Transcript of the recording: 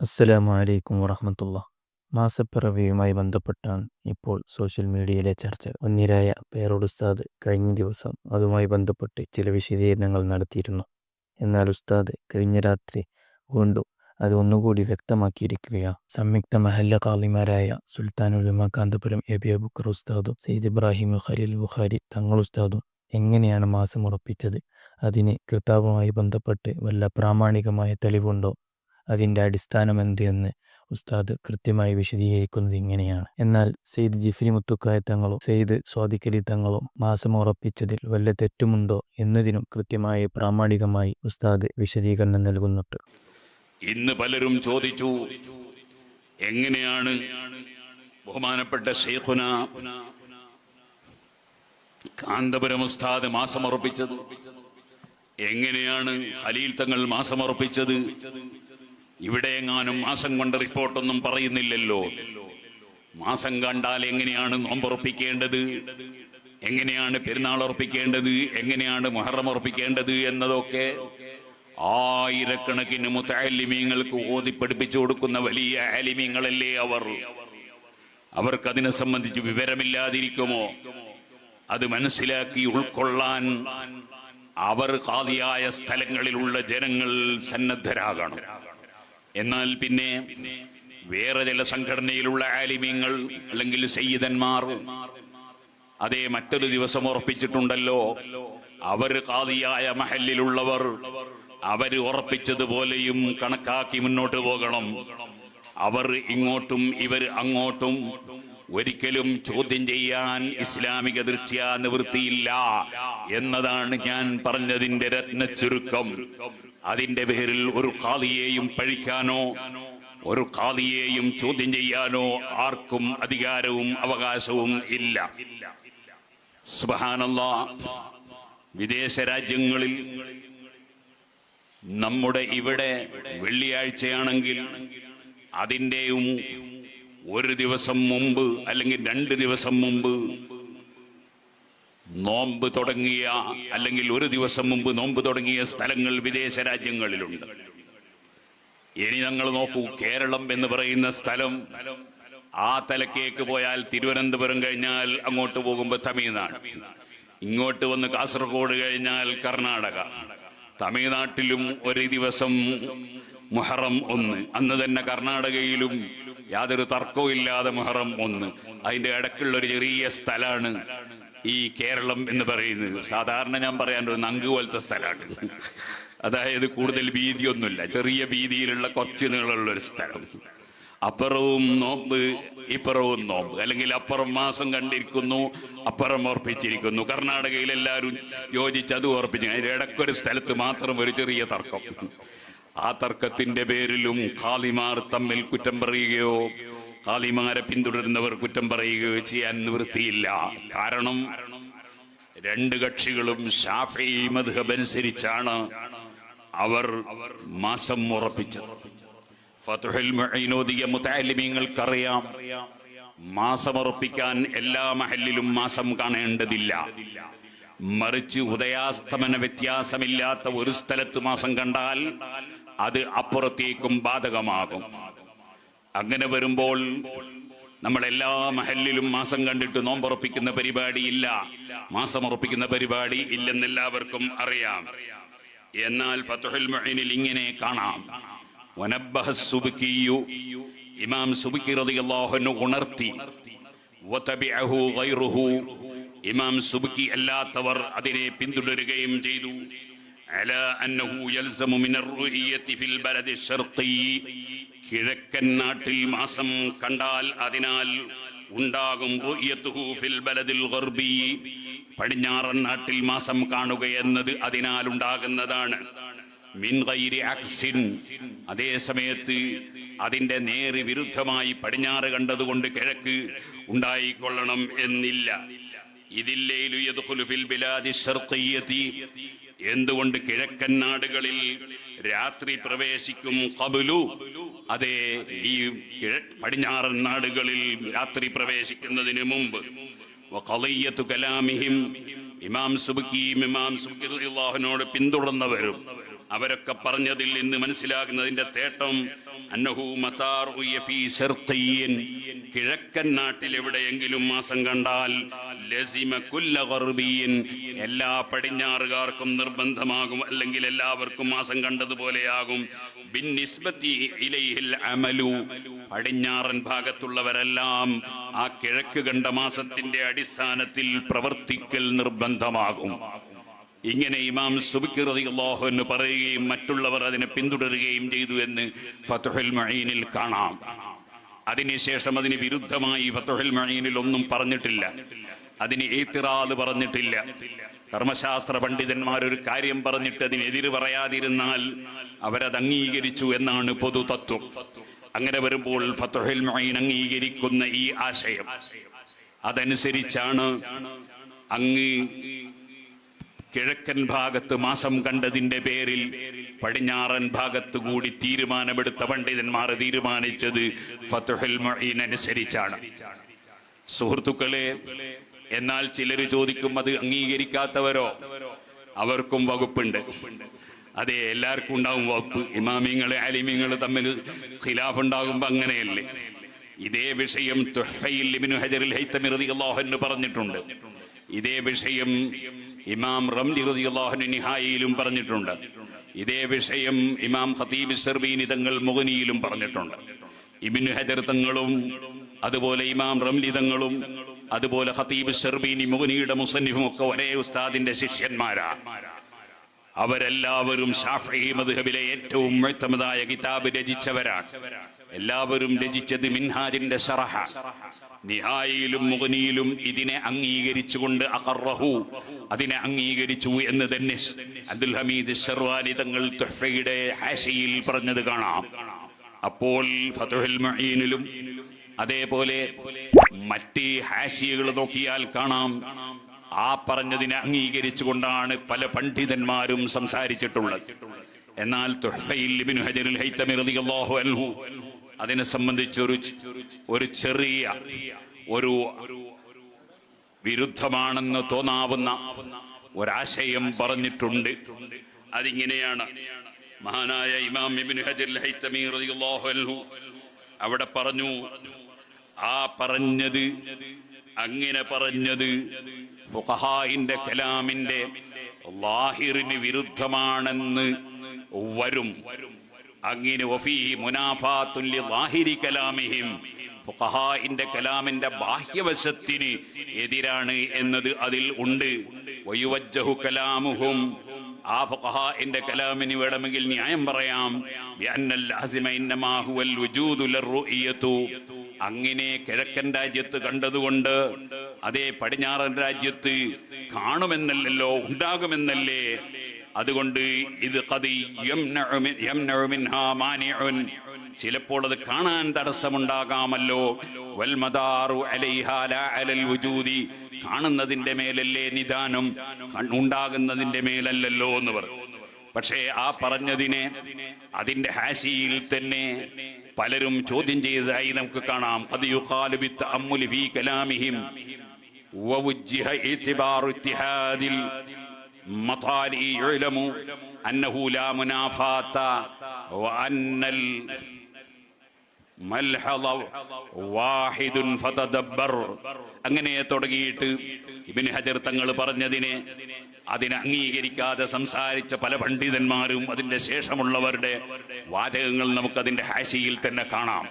അസ്സലാമു അലൈക്കും വറഹമത്തുള്ള. മാസപ്പിറവിയുമായി ബന്ധപ്പെട്ടാണ് ഇപ്പോൾ സോഷ്യൽ മീഡിയയിലെ ചർച്ച. ഒന്നിരായ പേരോട് ഉസ്താദ് കഴിഞ്ഞ ദിവസം അതുമായി ബന്ധപ്പെട്ട് ചില വിശദീകരണങ്ങൾ നടത്തിയിരുന്നു. എന്നാൽ ഉസ്താദ് കഴിഞ്ഞ രാത്രി വീണ്ടും അത് ഒന്നുകൂടി വ്യക്തമാക്കിയിരിക്കുകയാണ്. സംയുക്ത മഹല്ല കാളിമാരായ സുൽത്താനുലുമ കാന്തപുരം എബി അബുക്കർ ഉസ്താദും സെയ്ദ് ഇബ്രാഹിം ഖലീൽ ബുഖാരി തങ്ങൾ ഉസ്താദും എങ്ങനെയാണ് മാസം ഉറപ്പിച്ചത്? അതിന് കൃതാവുമായി ബന്ധപ്പെട്ട് വല്ല പ്രാമാണികമായ തെളിവുണ്ടോ? അതിന്റെ അടിസ്ഥാനം എന്ത് എന്ന് ഉസ്താദ് കൃത്യമായി വിശദീകരിക്കുന്നത് ഇങ്ങനെയാണ്. എന്നാൽ സെയ്ദ് ജിഫ്രി മുത്തുക്കായ തങ്ങളും സെയ്ദ് സ്വാദിക്കലി തങ്ങളും മാസം ഉറപ്പിച്ചതിൽ വല്ല തെറ്റുമുണ്ടോ എന്നതിനും കൃത്യമായി പ്രാമാണികമായി ഉസ്താദ് വിശദീകരണം നൽകുന്നുണ്ട്. ഇന്ന് പലരും ചോദിച്ചു എങ്ങനെയാണ് ബഹുമാനപ്പെട്ട ഷെയ്ഖുന കാന്തപുരം ഉസ്താദ് മാസമർപ്പിച്ചത് എങ്ങനെയാണ് ഖലീൽ തങ്ങൾ മാസമർപ്പിച്ചത് ഇവിടെ എങ്ങാനും മാസം കൊണ്ട് റിപ്പോർട്ടൊന്നും പറയുന്നില്ലല്ലോ. മാസം കണ്ടാൽ എങ്ങനെയാണ് നോമ്പുറപ്പിക്കേണ്ടത് എങ്ങനെയാണ് പെരുന്നാൾ ഉറപ്പിക്കേണ്ടത്? എങ്ങനെയാണ് മുഹറം ഉറപ്പിക്കേണ്ടത് എന്നതൊക്കെ ആയിരക്കണക്കിന് മുത്താലിമീങ്ങൾക്ക് ഓതി പഠിപ്പിച്ചു കൊടുക്കുന്ന വലിയ ആലിമീങ്ങളല്ലേ അവർ. അവർക്ക് അതിനെ സംബന്ധിച്ച് വിവരമില്ലാതിരിക്കുമോ? അത് മനസ്സിലാക്കി ഉൾക്കൊള്ളാൻ അവർ ഹാദിയായ സ്ഥലങ്ങളിലുള്ള ജനങ്ങൾ സന്നദ്ധരാകണം. എന്നാൽ പിന്നെ വേറെ ചില സംഘടനയിലുള്ള ആലിമ്യങ്ങൾ അല്ലെങ്കിൽ സയ്യിദന്മാർ അതേ മറ്റൊരു ദിവസം ഉറപ്പിച്ചിട്ടുണ്ടല്ലോ. അവർ കാതിയായ മഹലിലുള്ളവർ അവർ ഉറപ്പിച്ചതുപോലെയും കണക്കാക്കി മുന്നോട്ട് പോകണം. അവർ ഇങ്ങോട്ടും ഇവർ അങ്ങോട്ടും ഒരിക്കലും ചോദ്യം ചെയ്യാൻ ഇസ്ലാമിക ദൃഷ്ട്യാ നിവൃത്തിയില്ല എന്നതാണ് ഞാൻ പറഞ്ഞതിന്റെ രത്ന ചുരുക്കം അതിന്റെ പേരിൽ ഒരു കാളിയെയും പഴിക്കാനോ ഒരു കാളിയെയും ചോദ്യം ചെയ്യാനോ ആർക്കും അധികാരവും അവകാശവും ഇല്ല. സുബാനല്ല വിദേശ രാജ്യങ്ങളിൽ നമ്മുടെ ഇവിടെ വെള്ളിയാഴ്ചയാണെങ്കിൽ അതിന്റെയും ഒരു ദിവസം മുമ്പ് അല്ലെങ്കിൽ രണ്ട് ദിവസം മുമ്പ് നോമ്പ് തുടങ്ങിയ അല്ലെങ്കിൽ ഒരു ദിവസം മുമ്പ് നോമ്പ് തുടങ്ങിയ സ്ഥലങ്ങൾ വിദേശ രാജ്യങ്ങളിലുണ്ട്. ഇനി ഞങ്ങൾ നോക്കൂ കേരളം എന്ന് പറയുന്ന സ്ഥലം ആ തലക്കേക്ക് പോയാൽ തിരുവനന്തപുരം കഴിഞ്ഞാൽ അങ്ങോട്ട് പോകുമ്പോൾ തമിഴ്നാട്. ഇങ്ങോട്ട് വന്ന് കാസർഗോഡ് കഴിഞ്ഞാൽ കർണാടക. തമിഴ്നാട്ടിലും ഒരു ദിവസം മുഹറം ഒന്ന്. അന്ന് തന്നെ കർണാടകയിലും യാതൊരു തർക്കവും ഇല്ലാതെ മുഹറം ഒന്ന്. അതിന്റെ ഇടക്കുള്ള ഒരു ചെറിയ സ്ഥലമാണ് ഈ കേരളം എന്ന് പറയുന്നത്. സാധാരണ ഞാൻ പറയാൻ ഒരു നങ്ക് പോലത്തെ സ്ഥലമാണ്. അതായത് കൂടുതൽ വീതിയൊന്നുമില്ല. ചെറിയ വീതിയിലുള്ള കുറച്ച് നീളമുള്ള ഒരു സ്ഥലം. അപ്പുറവും നോമ്പ് ഇപ്പുറവും നോമ്പ്. അല്ലെങ്കിൽ അപ്പുറം മാസം കണ്ടിരിക്കുന്നു അപ്പുറം ഓർപ്പിച്ചിരിക്കുന്നു. കർണാടകയിൽ എല്ലാവരും യോജിച്ച് അത് ഓർപ്പിച്ചു. അതിന്റെ ഇടയ്ക്കൊരു സ്ഥലത്ത് മാത്രം ഒരു ചെറിയ തർക്കം. ആ തർക്കത്തിന്റെ പേരിലും ഖാലിമാർ തമ്മിൽ കുറ്റം പറയുകയോ ഖാലിമാരെ പിന്തുടരുന്നവർ കുറ്റം പറയുകയോ ചെയ്യാൻ നിവൃത്തിയില്ല. കാരണം രണ്ട് കക്ഷികളും ഷാഫി മധുഹബ് അനുസരിച്ചാണ് അവർ മാസം ഉറപ്പിച്ചത്. ഫതുഹുൽ മുഈനോദിയ മുതഅല്ലിമീങ്ങൾക്കറിയാം മാസമുറപ്പിക്കാൻ എല്ലാ മഹലിലും മാസം കാണേണ്ടതില്ല. മറിച്ച് ഉദയാസ്തമന വ്യത്യാസമില്ലാത്ത ഒരു സ്ഥലത്ത് മാസം കണ്ടാൽ അത് അപ്പുറത്തേക്കും ബാധകമാകും. അങ്ങനെ വരുമ്പോൾ നമ്മളെല്ലാ മഹലിലും മാസം കണ്ടിട്ട് നോമ്പുറപ്പിക്കുന്ന പരിപാടി ഇല്ല. മാസമുറപ്പിക്കുന്ന പരിപാടി ഇല്ലെന്നെല്ലാവർക്കും അറിയാം. എന്നാൽ ഫത്തുഹുൽ മൊഹീനിൽ ഇങ്ങനെ കാണാം. ഇമാം സുബിക്കി റളിയല്ലാഹു ഉണർത്തി വതബിഅഹു ഗൈറുഹു ഇമാം സുബിക്കി അല്ലാത്തവർ അതിനെ പിന്തുടരുകയും ചെയ്തു. അലാ അന്നഹു യൽസമു മിനർ റുഹിയത്തി ഫിൽ ബലദി ശർഖി കിഴക്കൻ നാട്ടിൽ മാസം കണ്ടാൽ അതിനാൽ ഉണ്ടാകും പടിഞ്ഞാറൻ നാട്ടിൽ മാസം കാണുക എന്നത് അതിനാൽ ഉണ്ടാകുന്നതാണ്. അതേ സമയത്ത് അതിന്റെ നേര് വിരുദ്ധമായി പടിഞ്ഞാറ് കണ്ടതുകൊണ്ട് കിഴക്ക് ഉണ്ടായിക്കൊള്ളണം എന്നില്ല. എന്തുകൊണ്ട് കിഴക്കൻ നാടുകളിൽ രാത്രി പ്രവേശിക്കും കബുലു? അതെ ഈ പടിഞ്ഞാറൻ നാടുകളിൽ രാത്രി പ്രവേശിക്കുന്നതിന് മുമ്പ്. കലാമിഹിം ഇമാം സുബുക്കിയും ഇമാം സുബുക്കിനോട് പിന്തുടർന്നവരും അവരൊക്കെ പറഞ്ഞതിൽ നിന്ന് മനസ്സിലാകുന്നതിന്റെ തേട്ടം അന്നഹു കിഴക്കൻ നാട്ടിൽ എവിടെയെങ്കിലും മാസം കണ്ടാൽ ലസിമ കുല്ല. എല്ലാ പടിഞ്ഞാറുകാർക്കും നിർബന്ധമാകും അല്ലെങ്കിൽ എല്ലാവർക്കും മാസം കണ്ടതുപോലെയാകും. അമലു. പടിഞ്ഞാറൻ ഭാഗത്തുള്ളവരെല്ലാം ആ കിഴക്ക് കണ്ട മാസത്തിന്റെ അടിസ്ഥാനത്തിൽ പ്രവർത്തിക്കൽ നിർബന്ധമാകും. ഇങ്ങനെ ഇമാം സുബിക്ക് റളിയല്ലാഹു എന്ന് പറയുകയും മറ്റുള്ളവർ അതിനെ പിന്തുടരുകയും ചെയ്തു എന്ന് ഫത്തുഹൽ മഈനിൽ കാണാം. അതിനുശേഷം അതിന് വിരുദ്ധമായി ഫത്തുഹൽ മഈനിൽ ഒന്നും പറഞ്ഞിട്ടില്ല. അതിന് ഏത്തിറാത് പറഞ്ഞിട്ടില്ല. കർമ്മശാസ്ത്ര പണ്ഡിതന്മാർ ഒരു കാര്യം പറഞ്ഞിട്ട് അതിനെതിര് പറയാതിരുന്നാൽ അവരത് അംഗീകരിച്ചു എന്നാണ് പൊതു തത്വം അങ്ങനെ വരുമ്പോൾ ഫത്തുഹൽ മൊയ്ൻ അംഗീകരിക്കുന്ന ഈ ആശയം. അതനുസരിച്ചാണ് അങ്ങ് കിഴക്കൻ ഭാഗത്ത് മാസം കണ്ടതിന്റെ പേരിൽ പടിഞ്ഞാറൻ ഭാഗത്ത് കൂടി തീരുമാനമെടുത്ത പണ്ഡിതന്മാർ തീരുമാനിച്ചത് ഫത്തുഹുൽ അനുസരിച്ചാണ്. സുഹൃത്തുക്കളെ എന്നാൽ ചിലർ ചോദിക്കും അത് അംഗീകരിക്കാത്തവരോ? അവർക്കും വകുപ്പുണ്ട്. അതെ എല്ലാവർക്കും ഉണ്ടാവും വകുപ്പ്. ഇമാമിങ്ങൾ അലിമിങ്ങൾ തമ്മിൽ ഖിലാഫ് ഉണ്ടാകുമ്പോ അങ്ങനെയല്ലേ? ഇതേ വിഷയം ഹജറുൽ ഹൈത്തമി റളിയല്ലാഹു അൻഹു പറഞ്ഞിട്ടുണ്ട്. ഇതേ വിഷയം ഇമാം റംലി റളിയല്ലാഹു നിഹായിലും പറഞ്ഞിട്ടുണ്ട്. ഇതേ വിഷയം ഇമാം ഖതീബ് സർബീനി തങ്ങൾ മുഗനിയിലും പറഞ്ഞിട്ടുണ്ട്. ഇബ്നു ഹജർ തങ്ങളും അതുപോലെ ഇമാം റംലി തങ്ങളും അതുപോലെ ഖതീബ് സർബീനി മുഗനിയുടെ മുസന്നിഫും ഒക്കെ ഒരേ ഉസ്താദിന്റെ ശിഷ്യന്മാരാ. അവരെല്ലാവരും ഷാഫി മധുഹബിലെ ഏറ്റവും മുഴുത്തമതായ കിതാബ് രചിച്ചവരാണ്. എല്ലാവരും രചിച്ചത് മിൻഹാജിന്റെ ഷറഹ. നിഹായിലും മുഗനിയിലും ഇതിനെ അംഗീകരിച്ചുകൊണ്ട് അഖറഹു അതിനെ അംഗീകരിച്ചു എന്ന് തന്നെ അബ്ദുൽ ഹമീദ് ഷർവാനി തങ്ങൾ തുഹ്ഫയുടെ ഹാഷിയിൽ പറഞ്ഞത് കാണാം. അപ്പോൾ ഫതുഹുൽ മഹീനിലും അതേപോലെ മറ്റ് ഹാഷിയകൾ നോക്കിയാൽ കാണാം. ആ പറഞ്ഞതിനെ അംഗീകരിച്ചുകൊണ്ടാണ് പല പണ്ഡിതന്മാരും സംസാരിച്ചിട്ടുള്ളത്. എന്നാൽ അതിനെ സംബന്ധിച്ച് ഒരു ഒരു ചെറിയ ഒരു വിരുദ്ധമാണെന്ന് തോന്നാവുന്ന ഒരാശയം പറഞ്ഞിട്ടുണ്ട്. അതിങ്ങനെയാണ് മഹാനായ ഇമാം അവിടെ പറഞ്ഞു ആ പറഞ്ഞത് അങ്ങനെ പറഞ്ഞത് ഫുഖഹായിന്റെ കലാമിന്റെ ലാഹിറിന് വിരുദ്ധമാണെന്ന് വരും. അങ്ങനെ വഫീ മുനാഫാത്തുൽ ലാഹിരി കലാമിഹിം ഫുഖഹായിന്റെ കലാമിന്റെ ബാഹ്യവശത്തിന് എതിരാണ് എന്നത് അതിൽ ഉണ്ട്. വയുവജ്ജഹു കലാമുഹും ആ ഫുഖഹാഇന്റെ കലാമിന് വേണമെങ്കിൽ ന്യായം പറയാം. അങ്ങനെ കിഴക്കൻ രാജ്യത്ത് കണ്ടതുകൊണ്ട് അതേ പടിഞ്ഞാറൻ രാജ്യത്ത് കാണുമെന്നല്ലോ ഉണ്ടാകുമെന്നല്ലേ? അതുകൊണ്ട് ഇത് ചിലപ്പോൾ അത് കാണാൻ തടസ്സമുണ്ടാകാമല്ലോ. കാണുന്നതിന്റെ മേലല്ലേ നിദാനം ഉണ്ടാകുന്നതിന്റെ മേലല്ലല്ലോ എന്ന് പറഞ്ഞു പക്ഷേ ആ പറഞ്ഞതിനെ അതിന്റെ ഹാശിയിൽ തന്നെ പലരും ചോദ്യം ചെയ്തതായി നമുക്ക് കാണാം. കലാമിഹിം. ووجه اعتبار اتحاد المطالع يعلم أنه لا منافاة وأن മൽഹള വാഹിദുൻ ഫതദബ്ബർ അങ്ങനെ തുടങ്ങിയിട്ട് ഇബ്നു ഹജർ തങ്ങൾ പറഞ്ഞതിനെ അതിനെ അംഗീകരിക്കാതെ സംസാരിച്ച പല പണ്ഡിതന്മാരും അതിന്റെ ശേഷമുള്ളവരുടെ വാചകങ്ങൾ നമുക്ക് അതിന്റെ ഹാശിയിൽ തന്നെ കാണാം